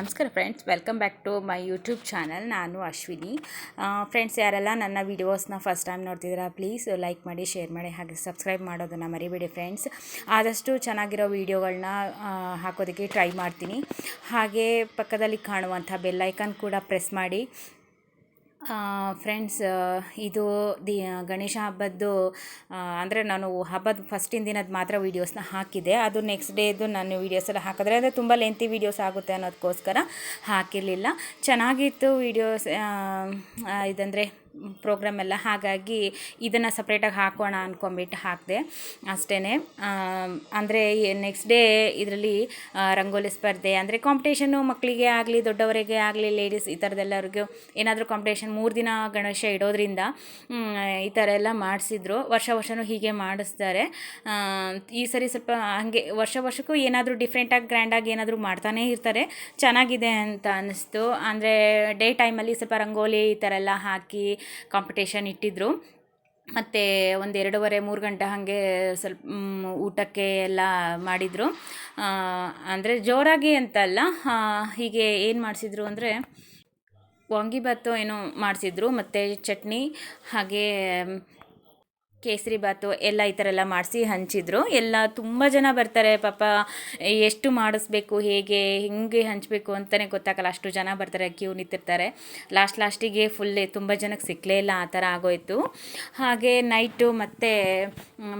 ನಮಸ್ಕಾರ friends welcome back to my YouTube channel ನಾನು Ashwini. Friends ಯಾರೆಲ್ಲ ನನ್ನ ವೀಡಿಯೋಸ್ನ ಫಸ್ಟ್ ಟೈಮ್ ನೋಡ್ತಿದ್ದೀರಾ ಪ್ಲೀಸ್ ಲೈಕ್ ಮಾಡಿ ಶೇರ್ ಮಾಡಿ, ಹಾಗೆ ಸಬ್ಸ್ಕ್ರೈಬ್ ಮಾಡೋದನ್ನು ಮರಿಬೇಡಿ ಫ್ರೆಂಡ್ಸ್ ಆದಷ್ಟು ಚೆನ್ನಾಗಿರೋ ವೀಡಿಯೋಗಳನ್ನ ಹಾಕೋದಕ್ಕೆ ಟ್ರೈ ಮಾಡ್ತೀನಿ. ಹಾಗೆ ಪಕ್ಕದಲ್ಲಿ ಕಾಣುವಂಥ ಬೆಲ್ಲೈಕನ್ ಕೂಡ ಪ್ರೆಸ್ ಮಾಡಿ. ಫ್ರೆಂಡ್ಸ್ ಇದು ದಿ ಗಣೇಶ ಹಬ್ಬದ್ದು ಅಂದರೆ ನಾನು ಹಬ್ಬದ ಫಸ್ಟಿನ ದಿನದ ಮಾತ್ರ ವೀಡಿಯೋಸ್ನ ಹಾಕಿದೆ ಅದು ನೆಕ್ಸ್ಟ್ ಡೇದು ನಾನು ವೀಡಿಯೋಸ್ ಎಲ್ಲ ಹಾಕಿದ್ರೆ ಅಂದರೆ ತುಂಬ ಲೆಂತಿ ವೀಡಿಯೋಸ್ ಆಗುತ್ತೆ ಅನ್ನೋದಕ್ಕೋಸ್ಕರ ಹಾಕಿರಲಿಲ್ಲ. ಚೆನ್ನಾಗಿತ್ತು ವೀಡಿಯೋಸ್ ಇದಂದರೆ ಪ್ರೋಗ್ರಾಮ್ ಎಲ್ಲ ಹಾಗಾಗಿ ಇದನ್ನು ಸಪ್ರೇಟಾಗಿ ಹಾಕೋಣ ಅಂದ್ಕೊಂಬಿಟ್ಟು ಹಾಕಿದೆ. ಅಷ್ಟೇ ಅಂದರೆ ನೆಕ್ಸ್ಟ್ ಡೇ ಇದರಲ್ಲಿ ರಂಗೋಲಿ ಸ್ಪರ್ಧೆ, ಅಂದರೆ ಕಾಂಪಿಟೇಷನ್ನು ಮಕ್ಕಳಿಗೆ ಆಗಲಿ, ದೊಡ್ಡವರಿಗೆ ಆಗಲಿ ಲೇಡೀಸ್ ಈ ಥರದ್ದೆಲ್ಲರಿಗೂ ಏನಾದರೂ ಕಾಂಪಿಟೇಷನ್ ಮೂರು ದಿನ ಗಣೇಶ ಇಡೋದ್ರಿಂದ ಈ ಥರ ಎಲ್ಲ ಮಾಡಿಸಿದ್ರು. ವರ್ಷ ವರ್ಷವೂ ಹೀಗೆ ಮಾಡಿಸ್ತಾರೆ. ಈ ಸರಿ ಸ್ವಲ್ಪ ಹಾಗೆ ವರ್ಷ ವರ್ಷಕ್ಕೂ ಏನಾದರೂ ಡಿಫ್ರೆಂಟಾಗಿ ಗ್ರ್ಯಾಂಡಾಗಿ ಏನಾದರೂ ಮಾಡ್ತಾನೇ ಇರ್ತಾರೆ. ಚೆನ್ನಾಗಿದೆ ಅಂತ ಅನ್ನಿಸ್ತು ಅಂದರೆ ಡೇ ಟೈಮಲ್ಲಿ ಸ್ವಲ್ಪ ರಂಗೋಲಿ ಈ ಥರ ಎಲ್ಲ ಹಾಕಿ ಕಾಂಪಿಟೇಷನ್ ಇಟ್ಟಿದ್ದರು ಮತ್ತು ಒಂದು ಎರಡೂವರೆ, ಮೂರು ಗಂಟೆ ಹಾಗೆ ಸ್ವಲ್ಪ ಊಟಕ್ಕೆ ಎಲ್ಲ ಮಾಡಿದರು. ಅಂದರೆ ಜೋರಾಗಿ ಅಂತಲ್ಲ ಹೀಗೆ ಏನು ಮಾಡಿಸಿದ್ರು ಅಂದರೆ ವಾಂಗಿಬಾತು ಏನೋ ಮಾಡಿಸಿದ್ರು. ಮತ್ತು ಚಟ್ನಿ, ಹಾಗೇ ಕೇಸರಿ ಬಾತು ಎಲ್ಲ ಈ ಥರ ಎಲ್ಲ ಮಾಡಿಸಿ ಹಂಚಿದ್ರು. ಎಲ್ಲ ತುಂಬ ಜನ ಬರ್ತಾರೆ, ಪಾಪ ಎಷ್ಟು ಮಾಡಿಸ್ಬೇಕು, ಹೇಗೆ, ಹೆಂಗೆ ಹಂಚಬೇಕು ಅಂತಲೇ ಗೊತ್ತಾಗಲ್ಲ. ಅಷ್ಟು ಜನ ಬರ್ತಾರೆ, ಕ್ಯೂ ನಿಂತಿರ್ತಾರೆ. ಲಾಸ್ಟ್, ಲಾಸ್ಟಿಗೆ ಫುಲ್ ತುಂಬ ಜನಕ್ಕೆ ಸಿಕ್ಕಲೇ ಇಲ್ಲ, ಆ ಥರ ಆಗೋಯ್ತು. ಹಾಗೆ ನೈಟು ಮತ್ತು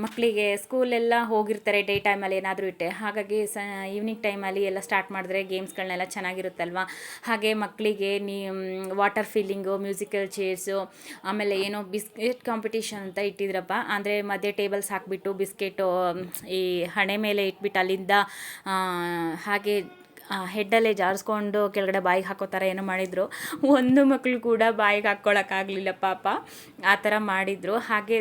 ಮಕ್ಕಳಿಗೆ ಸ್ಕೂಲೆಲ್ಲ ಹೋಗಿರ್ತಾರೆ ಡೇ ಟೈಮಲ್ಲಿ ಏನಾದರೂ ಇಟ್ಟೆ. ಹಾಗಾಗಿ ಸ ಈವ್ನಿಂಗ್ ಟೈಮಲ್ಲಿ ಎಲ್ಲ ಸ್ಟಾರ್ಟ್ ಮಾಡಿದ್ರೆ ಗೇಮ್ಸ್ಗಳನ್ನೆಲ್ಲ ಚೆನ್ನಾಗಿರುತ್ತಲ್ವ? ಹಾಗೆ ಮಕ್ಕಳಿಗೆ ನೀ ವಾಟರ್ ಫೀಲಿಂಗು ಮ್ಯೂಸಿಕಲ್ ಚೇರ್ಸು ಆಮೇಲೆ ಏನೋ ಬಿಸ್ಕೆಟ್ ಕಾಂಪಿಟೇಷನ್ ಅಂತ ಇಟ್ಟಿದ್ರಪ್ಪ. ಅಂದರೆ ಮಧ್ಯೆ ಟೇಬಲ್ಸ್ ಹಾಕಿಬಿಟ್ಟು ಬಿಸ್ಕೆಟು ಈ ಹಣೆ ಮೇಲೆ ಇಟ್ಬಿಟ್ಟು ಅಲ್ಲಿಂದ ಹಾಗೆ ಹೆಡ್ಡಲ್ಲೇ ಜಾರಿಸ್ಕೊಂಡು ಕೆಳಗಡೆ ಬಾಯಿಗೆ ಹಾಕೋ ಥರ ಏನೋ ಮಾಡಿದರು. ಒಂದು ಮಕ್ಕಳು ಕೂಡ ಬಾಯಿಗೆ ಹಾಕ್ಕೊಳಕ್ಕಾಗಲಿಲ್ಲ ಪಾಪ. ಆ ಥರ ಮಾಡಿದರು. ಹಾಗೆ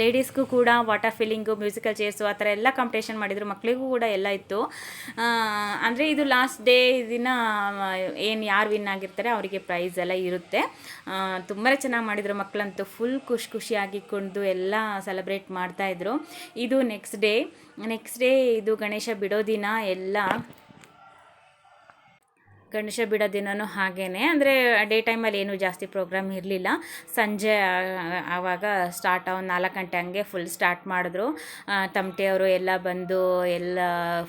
ಲೇಡೀಸ್ಗೂ ಕೂಡ ವಾಟರ್ ಫಿಲ್ಲಿಂಗು ಮ್ಯೂಸಿಕಲ್ ಚೇರ್ಸು ಆ ಥರ ಎಲ್ಲ ಕಾಂಪಿಟೇಷನ್ ಮಾಡಿದರು. ಮಕ್ಕಳಿಗೂ ಕೂಡ ಎಲ್ಲ ಇತ್ತು. ಅಂದರೆ ಇದು ಲಾಸ್ಟ್ ಡೇ ದಿನ, ಏನು ಯಾರು ವಿನ್ ಆಗಿರ್ತಾರೆ ಅವರಿಗೆ ಪ್ರೈಸ್ ಎಲ್ಲ ಇರುತ್ತೆ. ತುಂಬಾ ಚೆನ್ನಾಗಿ ಮಾಡಿದರು ಮಕ್ಕಳಂತೂ ಫುಲ್ ಖುಷಿ ಖುಷಿಯಾಗಿ ಕುಣಿದು ಎಲ್ಲ ಸೆಲೆಬ್ರೇಟ್ ಮಾಡ್ತಾಯಿದ್ರು ಇದು ನೆಕ್ಸ್ಟ್ ಡೇ ನೆಕ್ಸ್ಟ್ ಡೇ ಇದು ಗಣೇಶ ಬಿಡೋ ದಿನ ಎಲ್ಲ. ಗಣೇಶ ಬಿಡೋ ದಿನವೂ ಹಾಗೇ ಅಂದರೆ ಡೇ ಟೈಮಲ್ಲಿ ಏನೂ ಜಾಸ್ತಿ ಪ್ರೋಗ್ರಾಮ್ ಇರಲಿಲ್ಲ. ಸಂಜೆ ಆವಾಗ ಸ್ಟಾರ್ಟ್ ಒಂದು ನಾಲ್ಕು ಗಂಟೆ ಹಂಗೆ ಫುಲ್ ಸ್ಟಾರ್ಟ್ ಮಾಡಿದ್ರು. ತಮಟೆಯವರು ಎಲ್ಲ ಬಂದು ಎಲ್ಲ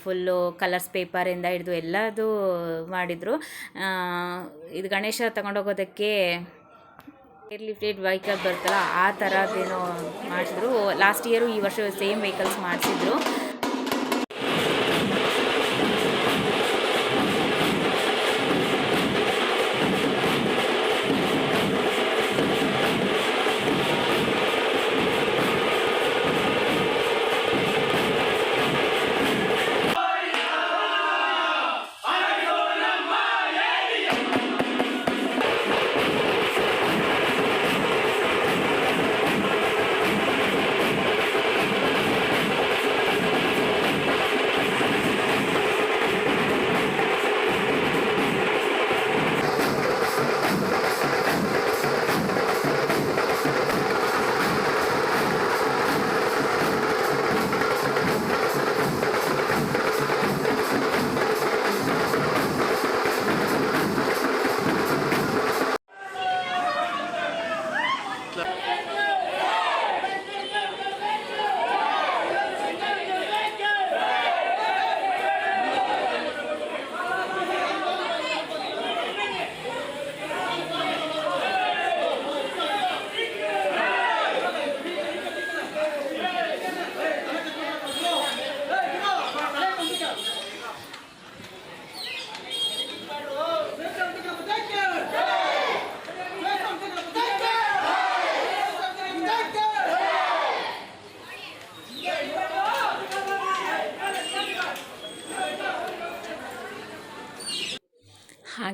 ಫುಲ್ಲು ಕಲರ್ಸ್ ಪೇಪರಿಂದ ಹಿಡಿದು ಎಲ್ಲದೂ ಮಾಡಿದರು. ಇದು ಗಣೇಶ ತಗೊಂಡೋಗೋದಕ್ಕೆ ಏರ್ ಲಿಫ್ಟೆಡ್ ವೆಹಿಕಲ್ ಬರ್ತಲ್ಲ ಆ ಥರದ್ದೇನೋ ಮಾಡಿಸಿದ್ರು ಲಾಸ್ಟ್ ಇಯರು ಈ ವರ್ಷ ಸೇಮ್ ವೆಹಿಕಲ್ಸ್ ಮಾಡಿಸಿದ್ರು.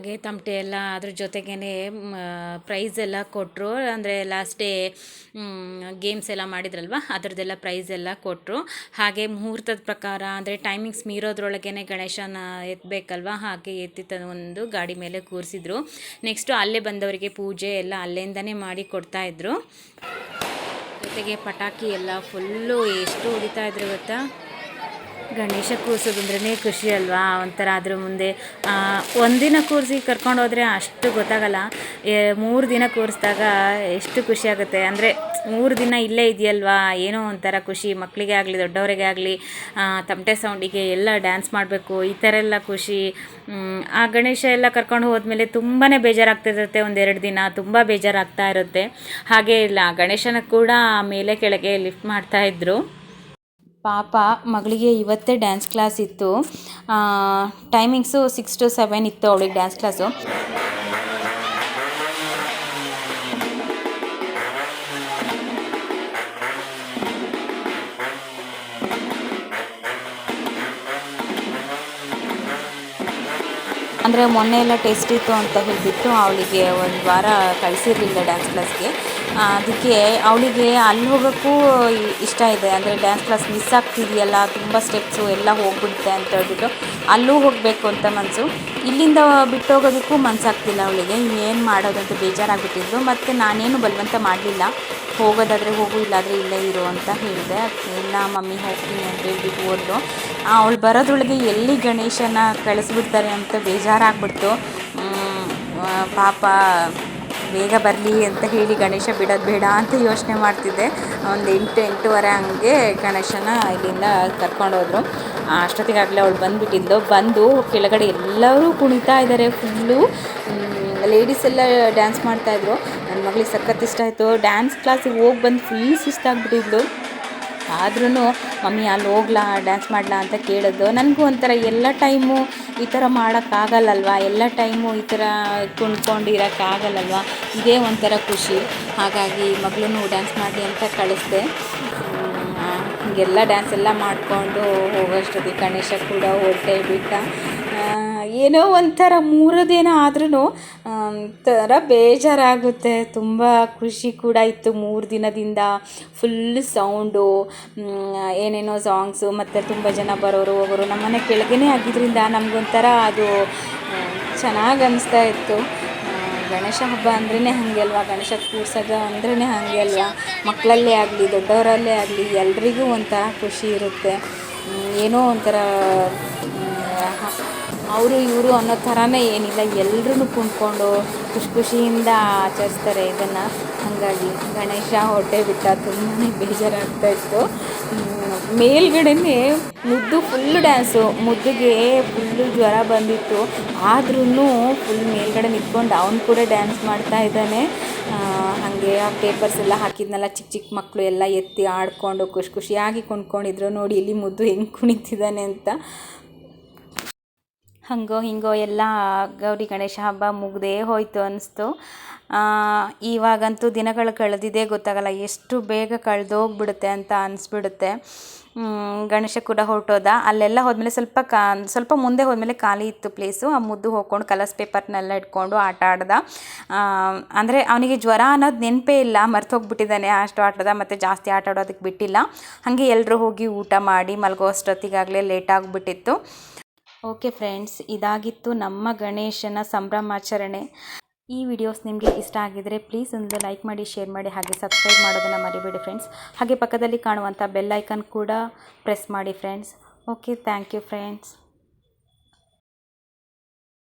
ಹಾಗೆ ತಮಟೆ ಎಲ್ಲ ಅದ್ರ ಜೊತೆಗೇ ಪ್ರೈಸ್ ಎಲ್ಲ ಕೊಟ್ಟರು ಅಂದರೆ ಲಾಸ್ಟ್ ಡೇ ಗೇಮ್ಸ್ ಎಲ್ಲ ಮಾಡಿದ್ರಲ್ವ? ಅದರದ್ದೆಲ್ಲ ಪ್ರೈಸ್ ಎಲ್ಲ ಕೊಟ್ಟರು ಹಾಗೆ ಮುಹೂರ್ತದ ಪ್ರಕಾರ, ಅಂದರೆ ಟೈಮಿಂಗ್ಸ್ ಮೀರೋದ್ರೊಳಗೇ ಗಣೇಶನ ಎತ್ತಬೇಕಲ್ವ ಹಾಗೆ ಎತ್ತಿ ಒಂದು ಗಾಡಿ ಮೇಲೆ ಕೂರಿಸಿದ್ರು. ನೆಕ್ಸ್ಟು ಅಲ್ಲೇ ಬಂದವರಿಗೆ ಪೂಜೆ ಎಲ್ಲ ಅಲ್ಲಿಂದನೇ ಮಾಡಿ ಕೊಡ್ತಾಯಿದ್ರು ಜೊತೆಗೆ ಪಟಾಕಿ ಎಲ್ಲ ಫುಲ್ಲು ಎಷ್ಟು ಹೊಡಿತಾ ಇದ್ರು ಗೊತ್ತಾ? ಗಣೇಶ ಕೂರಿಸೋದಂದ್ರೇ ಖುಷಿ ಅಲ್ವಾ? ಒಂಥರ ಅದ್ರ ಮುಂದೆ ಒಂದಿನ ಕೂರಿಸಿ ಕರ್ಕೊಂಡು ಹೋದರೆ ಅಷ್ಟು ಗೊತ್ತಾಗಲ್ಲ. ಮೂರು ದಿನ ಕೂರಿಸಿದಾಗ ಎಷ್ಟು ಖುಷಿ ಆಗುತ್ತೆ. ಅಂದರೆ ಮೂರು ದಿನ ಇಲ್ಲೇ ಇದೆಯಲ್ವಾ? ಏನೋ ಒಂಥರ ಖುಷಿ. ಮಕ್ಕಳಿಗೆ ಆಗಲಿ, ದೊಡ್ಡವರಿಗೆ ಆಗಲಿ ತಮಟೆ ಸೌಂಡಿಗೆ ಎಲ್ಲ ಡ್ಯಾನ್ಸ್ ಮಾಡಬೇಕು. ಈ ಥರ ಎಲ್ಲ ಖುಷಿ. ಆ ಗಣೇಶ ಎಲ್ಲ ಕರ್ಕೊಂಡು ಹೋದ್ಮೇಲೆ ತುಂಬಾ ಬೇಜಾರಾಗ್ತಿರುತ್ತೆ ಒಂದೆರಡು ದಿನ. ತುಂಬ ಬೇಜಾರಾಗ್ತಾ ಇರುತ್ತೆ. ಹಾಗೇ ಇಲ್ಲ, ಗಣೇಶನ ಕೂಡ ಮೇಲೆ ಕೆಳಗೆ ಲಿಫ್ಟ್ ಮಾಡ್ತಾಯಿದ್ರು ಪಾಪ ಮಗಳಿಗೆ ಇವತ್ತೇ ಡ್ಯಾನ್ಸ್ ಕ್ಲಾಸ್ ಇತ್ತು. ಟೈಮಿಂಗ್ಸು ಸಿಕ್ಸ್ ಟು ಸೆವೆನ್ ಇತ್ತು ಅವಳಿಗೆ ಡ್ಯಾನ್ಸ್ ಕ್ಲಾಸು ಅಂದರೆ ಮೊನ್ನೆ ಎಲ್ಲ ಟೆಸ್ಟ್ ಇತ್ತು ಅಂತ ಹೇಳಿಬಿಟ್ಟು ಅವಳಿಗೆ ಒಂದು ವಾರ ಕಳಿಸಿರಲಿಲ್ಲ ಡ್ಯಾನ್ಸ್ ಕ್ಲಾಸ್ಗೆ ಅದಕ್ಕೆ ಅವಳಿಗೆ ಅಲ್ಲಿ ಹೋಗೋಕ್ಕೂ ಇಷ್ಟ ಇದೆ. ಅಂದರೆ ಡ್ಯಾನ್ಸ್ ಕ್ಲಾಸ್ ಮಿಸ್ ಆಗ್ತಿದೆಯಲ್ಲ, ತುಂಬ ಸ್ಟೆಪ್ಸು ಎಲ್ಲ ಹೋಗ್ಬಿಡುತ್ತೆ ಅಂತ ಹೇಳ್ಬಿಟ್ಟು ಅಲ್ಲೂ ಹೋಗಬೇಕು ಅಂತ ಮನಸ್ಸು ಇಲ್ಲಿಂದ ಬಿಟ್ಟು ಹೋಗೋದಕ್ಕೂ ಮನಸ್ಸಾಗ್ತಿಲ್ಲ ಅವಳಿಗೆ. ಏನು ಮಾಡೋದಂತ ಬೇಜಾರಾಗ್ಬಿಟ್ಟಿದ್ರು ಮತ್ತು ನಾನೇನು ಬಲವಂತ ಮಾಡಲಿಲ್ಲ. ಹೋಗೋದಾದರೆ ಹೋಗು, ಇಲ್ಲಾದರೆ ಇಲ್ಲೇ ಇರು ಅಂತ ಹೇಳಿದೆ. ಇಲ್ಲ ಮಮ್ಮಿ ಹೋಗ್ತೀನಿ ಅಂತ ಹೇಳ್ಬಿಟ್ಟು ಹೋದ್ಲು. ಅವಳು ಬರೋದ್ರೊಳಗೆ ಎಲ್ಲಿ ಗಣೇಶನ ಕಳಿಸ್ಬಿಡ್ತಾರೆ ಅಂತ ಬೇಜಾರಾಗ್ಬಿಡ್ತು. ಪಾಪ ಬೇಗ ಬರಲಿ ಅಂತ ಹೇಳಿ ಗಣೇಶ ಬಿಡೋದು ಬೇಡ ಅಂತ ಯೋಚನೆ ಮಾಡ್ತಿದ್ದೆ. ಒಂದು ಎಂಟು, ಎಂಟೂವರೆ ಹಂಗೆ ಗಣೇಶನ ಇಲ್ಲಿಂದ ಕರ್ಕೊಂಡೋದ್ರು ಅಷ್ಟೊತ್ತಿಗಾಗಲೇ ಅವಳು ಬಂದುಬಿಟ್ಟಿದ್ದು ಬಂದು ಕೆಳಗಡೆ ಎಲ್ಲರೂ ಕುಣಿತಾ ಇದ್ದಾರೆ ಫುಲ್ಲು. ಲೇಡೀಸ್ ಎಲ್ಲ ಡ್ಯಾನ್ಸ್ ಮಾಡ್ತಾಯಿದ್ರು ನನ್ನ ಮಗಳಿಗೆ ಸಖತ್ ಇಷ್ಟ ಆಯಿತು. ಡ್ಯಾನ್ಸ್ ಕ್ಲಾಸಿಗೆ ಹೋಗಿ ಬಂದು ಫುಲ್ ಸುಸ್ತಾಗ್ಬಿಟ್ಟಿದ್ಲು. ಆದ್ರೂ ಮಮ್ಮಿ, ಅಲ್ಲಿ ಹೋಗ್ಲಾ ಡ್ಯಾನ್ಸ್ ಮಾಡಲಾ ಅಂತ ಕೇಳಿದ್ದು. ನನಗೂ ಒಂಥರ ಎಲ್ಲ ಟೈಮು ಈ ಥರ ಮಾಡೋಕ್ಕಾಗಲ್ಲಲ್ವ? ಎಲ್ಲ ಟೈಮು ಈ ಥರ ಕುಣ್ಕೊಂಡು ಇರೋಕ್ಕಾಗಲ್ಲಲ್ವ ಇದೇ ಒಂಥರ ಖುಷಿ. ಹಾಗಾಗಿ ಮಗಳೂ ಡ್ಯಾನ್ಸ್ ಮಾಡಿ ಅಂತ ಕಳಿಸ್ದೆ. ಹೀಗೆಲ್ಲ ಡ್ಯಾನ್ಸ್ ಎಲ್ಲ ಮಾಡಿಕೊಂಡು ಹೋಗೋಷ್ಟೊತ್ತಿಗೆ ಗಣೇಶ ಕೂಡ ಹೊಟ್ಟೆ ಬಿಟ್ಟ ಏನೋ ಒಂಥರ ಮೂರು ದಿನ ಆದ್ರೂ ಒಂಥರ ಬೇಜಾರಾಗುತ್ತೆ. ತುಂಬ ಖುಷಿ ಕೂಡ ಇತ್ತು ಮೂರು ದಿನದಿಂದ. ಫುಲ್ ಸೌಂಡು ಏನೇನೋ ಸಾಂಗ್ಸು ಮತ್ತು ತುಂಬ ಜನ ಬರೋರು, ಹೋಗೋರು ನಮ್ಮನೆ ಕೆಳಗೇ ಆಗಿದ್ದರಿಂದ ನಮಗೊಂಥರ ಅದು ಚೆನ್ನಾಗಿ ಅನಿಸ್ತಾ ಇತ್ತು. ಗಣೇಶ ಹಬ್ಬ ಅಂದ್ರೇ ಹಾಗೆ ಅಲ್ವಾ? ಗಣೇಶ ಕೂರ್ಸೋದು ಅಂದ್ರೇ ಹಾಗೆ ಅಲ್ವಾ? ಮಕ್ಕಳಲ್ಲೇ ಆಗಲಿ, ದೊಡ್ಡವರಲ್ಲೇ ಆಗಲಿ, ಎಲ್ರಿಗೂ ಒಂಥರ ಖುಷಿ ಇರುತ್ತೆ. ಏನೋ ಒಂಥರ ಅವರು ಇವರು ಅನ್ನೋ ಥರನೇ ಏನಿಲ್ಲ ಎಲ್ಲರೂ ಕುಂತ್ಕೊಂಡು ಖುಷಿ ಖುಷಿಯಿಂದ ಆಚರಿಸ್ತಾರೆ ಇದನ್ನು. ಹಾಗಾಗಿ ಗಣೇಶ ಹೊಟ್ಟೆ ಬಿಟ್ಟ ತುಂಬಾ ಬೇಜಾರಾಗ್ತಾ ಇತ್ತು. ಹ್ಮ್, ಮೇಲ್ಗಡೆನೇ ಮುದ್ದು ಫುಲ್ಲು ಡ್ಯಾನ್ಸು ಮುದ್ದುಗೆ ಫುಲ್ಲು ಜ್ವರ ಬಂದಿತ್ತು. ಆದ್ರೂ ಫುಲ್ ಮೇಲ್ಗಡೆ ನಿಂತ್ಕೊಂಡು ಅವನು ಕೂಡ ಡ್ಯಾನ್ಸ್ ಮಾಡ್ತಾ ಇದ್ದಾನೆ. ಹಾಗೆ ಆ ಪೇಪರ್ಸ್ ಎಲ್ಲ ಹಾಕಿದ್ನಲ್ಲ ಚಿಕ್ಕ ಚಿಕ್ಕ ಮಕ್ಕಳು ಎಲ್ಲ ಎತ್ತಿ ಆಡ್ಕೊಂಡು ಖುಷಿ ಖುಷಿಯಾಗಿ ಕುಣ್ಕೊಂಡಿದ್ರು. ನೋಡಿ ಇಲ್ಲಿ ಮುದ್ದು ಹೆಂಗೆ ಕುಣಿತಿದ್ದಾನೆ ಅಂತ. ಹಂಗೋ ಹಿಂಗೋ ಎಲ್ಲ ಗೌರಿ ಗಣೇಶ ಹಬ್ಬ ಮುಗ್ದೇ ಹೋಯಿತು ಅನ್ನಿಸ್ತು ಇವಾಗಂತೂ ದಿನಗಳು ಕಳೆದಿದೆ, ಗೊತ್ತಾಗಲ್ಲ ಎಷ್ಟು ಬೇಗ ಕಳೆದೋಗ್ಬಿಡುತ್ತೆ ಅಂತ ಅನಿಸ್ಬಿಡುತ್ತೆ. ಗಣೇಶ ಕೂಡ ಹೊರಟೋದ. ಅಲ್ಲೆಲ್ಲ ಹೋದ್ಮೇಲೆ ಸ್ವಲ್ಪ ಕಾ, ಸ್ವಲ್ಪ ಮುಂದೆ ಹೋದ್ಮೇಲೆ ಖಾಲಿ ಇತ್ತು ಪ್ಲೇಸು ಆ ಮುದ್ದು ಹೋಗ್ಕೊಂಡು ಕಲರ್ಸ್ ಪೇಪರ್ನೆಲ್ಲ ಇಟ್ಕೊಂಡು ಆಟ ಆಡ್ದ. ಅಂದರೆ ಅವನಿಗೆ ಜ್ವರ ಅನ್ನೋದು ನೆನಪೇ ಇಲ್ಲ, ಮರ್ತೋಗ್ಬಿಟ್ಟಿದ್ದಾನೆ ಅಷ್ಟು ಆಟದ, ಮತ್ತು ಜಾಸ್ತಿ ಆಟ ಆಡೋದಕ್ಕೆ ಬಿಟ್ಟಿಲ್ಲ. ಹಾಗೆ ಎಲ್ಲರೂ ಹೋಗಿ ಊಟ ಮಾಡಿ ಮಲಗೋ ಅಷ್ಟೊತ್ತಿಗಾಗಲೇ ಲೇಟ್ ಆಗಿಬಿಟ್ಟಿತ್ತು. ಓಕೆ ಫ್ರೆಂಡ್ಸ್, ಇದಾಗಿತ್ತು ನಮ್ಮ ಗಣೇಶನ ಸಂಭ್ರಮಾಚರಣೆ. ಈ ವಿಡಿಯೋಸ್ ನಿಮಗೆ ಇಷ್ಟ ಆಗಿದರೆ ಪ್ಲೀಸ್ ಒಂದು ಲೈಕ್ ಮಾಡಿ, ಶೇರ್ ಮಾಡಿ, ಹಾಗೆ ಸಬ್ಸ್ಕ್ರೈಬ್ ಮಾಡೋದನ್ನು ಮರಿಬೇಡಿ ಫ್ರೆಂಡ್ಸ್. ಹಾಗೆ ಪಕ್ಕದಲ್ಲಿ ಕಾಣುವಂಥ ಬೆಲ್ ಐಕನ್ ಕೂಡ ಪ್ರೆಸ್ ಮಾಡಿ friends. Okay, thank you friends.